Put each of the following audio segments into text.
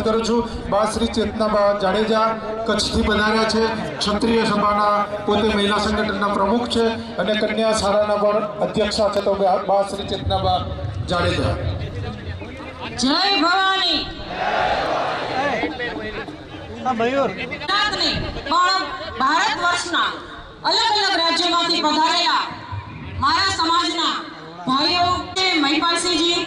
કરું છું. બા શ્રી ચેતનાબા જાડેજા કચ્છથી પધાર્યા છે. ક્ષત્રિય સભાના પોતે મહિલા સંગઠનના પ્રમુખ છે અને કન્યા શાળાના પણ અધ્યક્ષા છે તો બા શ્રી ચેતનાબા જાડેજા. જય ભવાની. ભારત વર્ષના અલગ અલગ રાજ્યોમાંથી પધારેલા મારા સમાજના ભાઈઓ કે મહિપાલસિંહજી.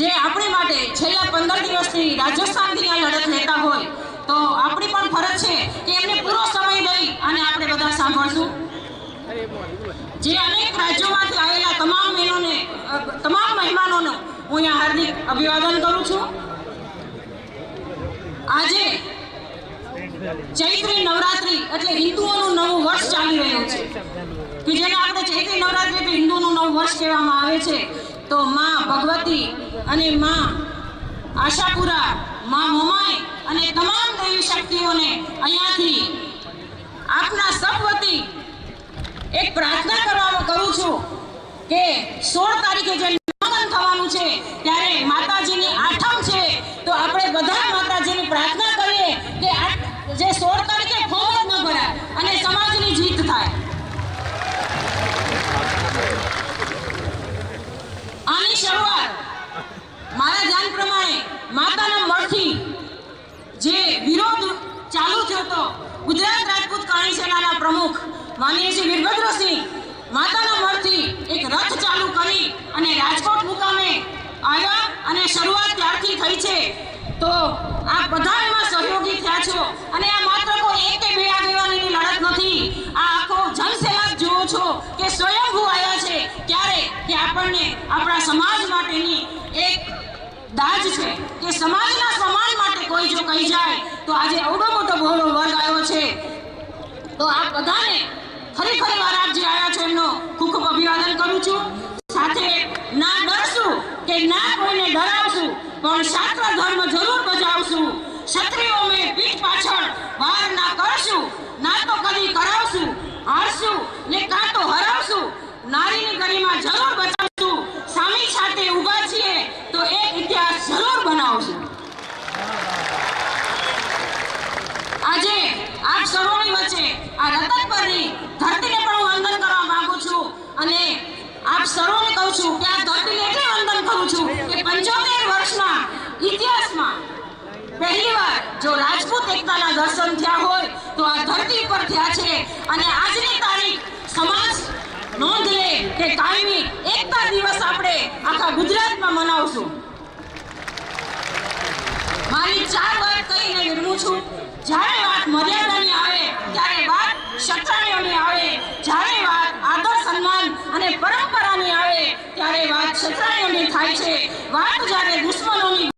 જે આપણી માટે છેલ્લા પંદર દિવસથી રાજસ્થાનથી આ લડત લેતા હોય, તો આપણી પણ ફરજ છે કે એમને પૂરો સમય દઈ અને આપણે બધા સાંભળશું. જે અનેક રાજ્યોમાંથી આવેલા તમામ બહેનોને તમામ મહેમાનોનું હું અહીંયા હાર્દિક અભિવાદન કરું છું. આજે ચૈત્રી નવરાત્રી એટલે હિન્દુઓનું નવું વર્ષ ચાલી રહ્યું છે. કે જેને આપણે ચૈત્રી નવરાત્રી હિન્દુનું નવું વર્ષ કહેવામાં આવે છે. તો માં ભગવતી અને માં આશાપુરા, માં મોમાઈ અને તમામ દેવી શક્તિઓને અહીંયાથી આપના સબ વતી એક પ્રાર્થના કરવા કરું છું કે સોળ તારીખે જે નવમન થવાનું છે ત્યારે માતાજીની આઠમ છે તો આપણે બધા માતાજીની પ્રાર્થના કરીએ કે આ જે સોળ તારીખે ફોર્મ જ ન ભરાય અને સમાજની જીત થાય આની શરૂઆત મારા ધ્યાન પ્રમાણે મળથી જે વિરોધ ચાલુ થતો ગુજરાત રાજપૂત કાણી સેનાના પ્રમુખ માનનીય શ્રી વીરભદ્રસિંહ માતાના મળથી એક રથ ચાલુ કરી અને રાજકોટ મુકામે આવ્યા અને શરૂઆત ત્યારથી થઈ છે. તો આ બધા એમાં સહયોગી થયા છો અને આ માત્ર કોઈ એક કે બે આગેવાનીની લડત નથી. આ આખો જનસેલાબ જુઓ છો કે સ્વયંભૂ આવ્યા છે ક્યારે? કે આપણને આપણા સમાજ માટેની એક દાજ છે કે માટે કોઈ જો કહી જાય, તો આજે અવડો મોટો બહોળો વર્ગ આવ્યો છે. તો આ બધાને ખરેખર ફરી જે આવ્યા છો એમનો ખૂબ ખૂબ અભિવાદન કરું છું. સાથે ના ડરશું કે ના કોઈને ડરાવશું, પણ શાસ્ત્ર ધર્મ જરૂર બજાવશું. ક્ષત્રિયો મેં પીઠ પાછળ વાર ના કરશું, ના તો કદી કરાવશું, હારશું ને કાં તો હરાવશું. નારીની ગરિમા જરૂર બચાવશું સામી સાથે ઊભા છીએ તો એક ઇતિહાસ જરૂર બનાવશું આજે આપ સર્વોની વચ્ચે આ રતનપરની ધરતીને પણ વંદન કરવા માંગુ છું અને આપ સર્વને કહું છું કે આ ધરતીને એટલે વંદન કરું છું કે પંચોતેર વર્ષના ઇતિહાસમાં પહેલીવાર જો રાજપૂત એકતાના દર્શન થયા હોય તો આ ધરતી પર થયા છે અને આજની તારીખ સમાજ નોંધ લે કે કાયમી એકતા દિવસ આપણે આખા ગુજરાતમાં મનાવશું. મારી ચાર વાત કહીને થાય છે. વાત જ્યારે દુશ્મન